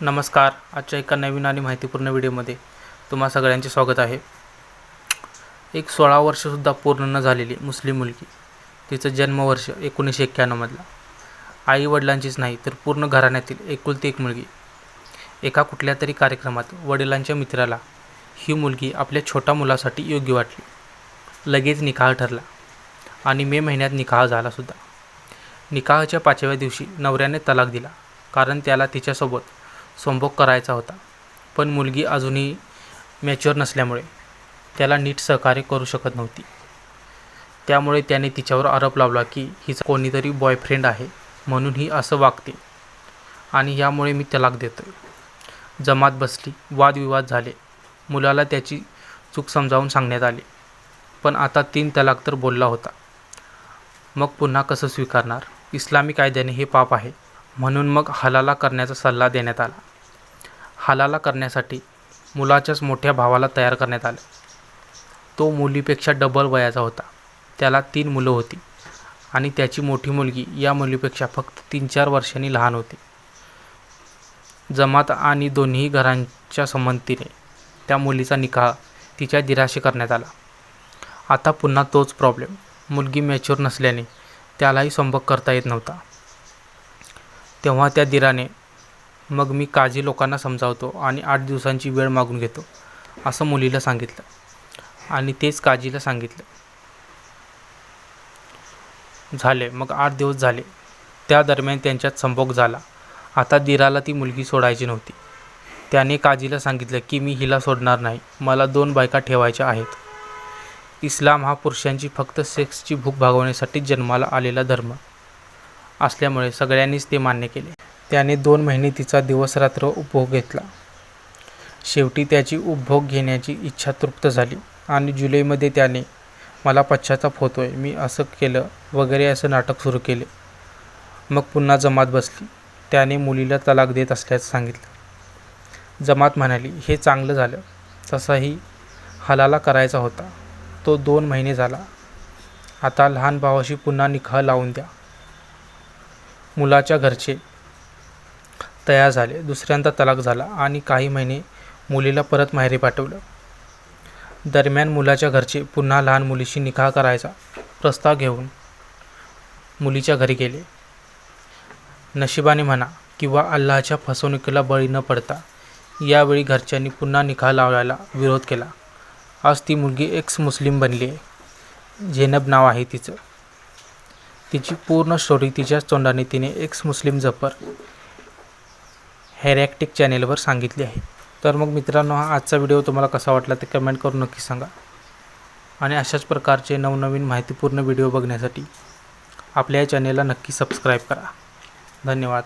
नमस्कार. आजच्या एका नवीन आणि माहितीपूर्ण व्हिडिओमध्ये तुम्हा सगळ्यांचे स्वागत आहे. एक सोळा वर्षसुद्धा पूर्ण न झालेली मुस्लिम मुलगी तिचं जन्मवर्ष एकोणीसशे एक्क्याण्णवमधला. आईवडिलांचीच नाही तर पूर्ण घराण्यातील एकुलती एक मुलगी. एका कुठल्या तरी कार्यक्रमात वडिलांच्या मित्राला ही मुलगी आपल्या छोट्या मुलासाठी योग्य वाटली. लगेच निकाह ठरला आणि मे महिन्यात निकाह झालासुद्धा. निकाहाच्या पाचव्या दिवशी नवऱ्याने तलाक दिला कारण त्याला तिच्यासोबत संभोग करायचा होता. पण मुलगी अजूनही मॅच्युअर नसल्यामुळे त्याला नीट सहकार्य करू शकत नव्हती. त्यामुळे त्याने तिच्यावर आरोप लावला की हिचा कोणीतरी बॉयफ्रेंड आहे म्हणून ही असं वागते आणि यामुळे मी तलाक देतो जमात बसली वादविवाद झाले. मुलाला त्याची चूक समजावून सांगण्यात आली. पण आता तीन तलाक तर बोलला होता. मग पुन्हा कसं स्वीकारणार? इस्लामी कायद्याने हे पाप आहे म्हणून मग हलाला करण्याचा सल्ला देण्यात आला. हालाला करण्यासाठी मुलाच्याच मोठ्या भावाला तयार करण्यात आलं. तो मुलीपेक्षा डबल वयाचा होता. त्याला तीन मुलं होती आणि त्याची मोठी मुलगी या मुलीपेक्षा फक्त तीन चार वर्षांनी लहान होती. जमात आणि दोन्ही घरांच्या संमतीने त्या मुलीचा निकाह तिच्या दिराशी करण्यात आला. आता पुन्हा तोच प्रॉब्लेम मुलगी मॅच्युअर नसल्याने त्यालाही संभोग करता येत नव्हता. तेव्हा त्या दिराने मग मी काजी लोकांना समजावतो आणि आठ दिवसांची वेळ मागून घेतो असं मुलीला सांगितलं. आणि तेच काजीला सांगितलं. झाले मग आठ दिवस झाले. त्या दरम्यान त्यांच्यात संभोग झाला. आता दिराला ती मुलगी सोडायची नव्हती. त्याने काजीला सांगितलं की मी हिला सोडणार नाही. मला दोन बायका ठेवायच्या आहेत. इस्लाम हा पुरुषांची फक्त सेक्सची भूक भागवण्यासाठी जन्माला आलेला धर्म. असल्यामुळे सगळ्यांनीच ते मान्य केले. त्याने दोन महिने तिचा दिवसरात्र उपभोग घेतला. शेवटी त्याची उपभोग घेण्याची इच्छा तृप्त झाली आणि जुलैमध्ये त्याने मला पश्चाताप होतोय मी असं केलं वगैरे असं नाटक सुरू केले. मग पुन्हा जमात बसली. त्याने मुलीला तलाक देत असल्याचं सांगितलं. जमात म्हणाली हे चांगलं झालं. तसाही हलाला करायचा होता. तो दोन महिने झाला. आता लहान भावाशी पुन्हा निकाह लावून द्या. मुलाच्या घरचे तयार झाले. दुसऱ्यांदा तलाक झाला आणि काही महिने मुलीला परत माहेरी पाठवलं. दरम्यान मुलाच्या घरचे पुन्हा लहान मुलीशी निकाह करायचा प्रस्ताव घेऊन मुलीच्या घरी गेले. नशिबाने म्हणा किंवा अल्लाच्या फसवणुकीला बळी न पडता यावेळी घरच्यांनी पुन्हा निकाह लावायला विरोध केला. आज ती मुलगी एक्स मुस्लिम बनली आहे. झेनब नाव आहे तिचं. तिची पूर्ण स्टोरी तिच्याच तोंडाने तिने एक्स मुस्लिम जपर हेरॅक्टिक चॅनेलवर सांगितली आहे. तर मग मित्रांनो हा आजचा व्हिडिओ तुम्हाला कसा वाटला ते कमेंट करून नक्की सांगा. आणि अशाच प्रकारचे नवनवीन माहितीपूर्ण व्हिडिओ बघण्यासाठी आपल्या या चॅनेलला नक्की सबस्क्राईब करा. धन्यवाद.